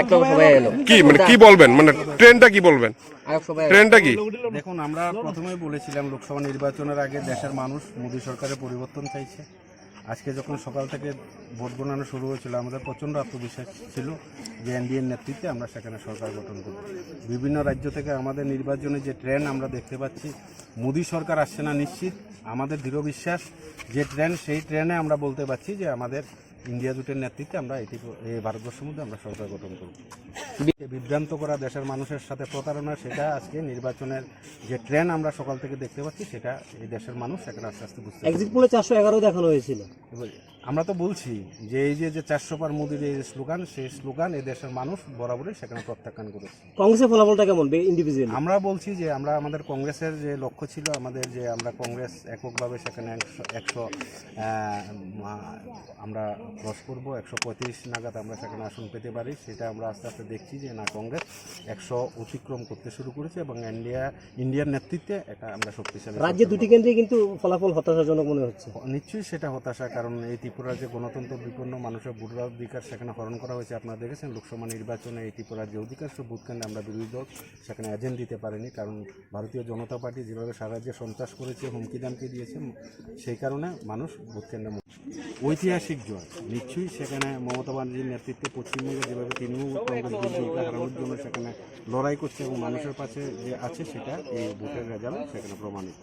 একটা সবাই এলো। কি মানে কি বলবেন? মানে ট্রেনটা কি বলবেন? ট্রেনটা কি? দেখুন আমরা প্রথমেই বলেছিলাম লোকসভা নির্বাচনের আগে দেশের মানুষ মোদী সরকারের পরিবর্তন চাইছে। আজকে যখন সকাল থেকে ভোট গণনা শুরু হয়েছিল আমাদের প্রচণ্ড আত্মবিশ্বাস ছিল যে এনডিএর নেতৃত্বে আমরা সেখানে সরকার গঠন করব। বিভিন্ন রাজ্য থেকে আমাদের নির্বাচনে যে ট্রেন আমরা দেখতে পাচ্ছি মোদী সরকার আসছে না নিশ্চিত। আমাদের দৃঢ় বিশ্বাস যে ট্রেন সেই ট্রেনে আমরা বলতে পারছি যে আমাদের ইন্ডিয়া জুটের নেতৃত্বে আমরা এটি এই ভারতবর্ষের মধ্যে আমরা সরকার গঠন করব বিভ্রান্ত করা দেশের মানুষের সাথে প্রতারণা সেটা আজকে নির্বাচনের যে ট্রেন আমরা সকাল থেকে দেখতে পাচ্ছি সেটা এই দেশের মানুষ সেখানে আস্তে আস্তে বুঝতে পারছে। এক্সিট পোলে চারশো এগারো দেখানো হয়েছিল আমরা তো বলছি যে এই যে যে চারশো পার মোদির এই স্লোগান সেই স্লোগান এই দেশের মানুষ বরাবরই সেখানে প্রত্যাখ্যান করেছে। কংগ্রেসের ফলাফলটা কেমন ইন্ডিভিজুয়াল আমরা বলছি যে আমরা আমাদের কংগ্রেসের যে লক্ষ্য ছিল আমাদের যে আমরা কংগ্রেস এককভাবে সেখানে একশো একশো আমরা ক্রস করব একশো পঁয়ত্রিশ নাগাদ আমরা সেখানে আসন পেতে পারি সেটা আমরা আস্তে আস্তে দেখছি যে না কংগ্রেস একশো অতিক্রম করতে শুরু করেছে এবং ইন্ডিয়া ইন্ডিয়ার নেতৃত্বে এটা আমরা শক্তিশালী রাজ্যে দুটি কেন্দ্রে কিন্তু ফলাফল হতাশাজনক মনে হচ্ছে। নিশ্চয়ই সেটা হতাশা কারণ এই ত্রিপুরার যে গণতন্ত্র বিপন্ন মানুষের ভোটার অধিকার সেখানে হরণ করা হয়েছে। আপনারা দেখেছেন লোকসভা নির্বাচনে এই ত্রিপুরার যে অধিকার সে কেন্দ্রে আমরা বিরোধী দল সেখানে এজেন্ট দিতে পারিনি, কারণ ভারতীয় জনতা পার্টি যেভাবে সারা রাজ্যে সন্ত্রাস করেছে, হুমকি দামকি দিয়েছে, সেই কারণে মানুষ ভোট কেন্দ্রে ঐতিহাসিক জয়। নিশ্চয়ই সেখানে মমতা ব্যানার্জির নেতৃত্বে পশ্চিমবঙ্গে যেভাবে তৃণমূল কংগ্রেস হারানোর জন্য সেখানে লড়াই করছে এবং মানুষের পাশে যে আছে, সেটা এই ভোটের রেজাল্ট সেখানে প্রমাণিত।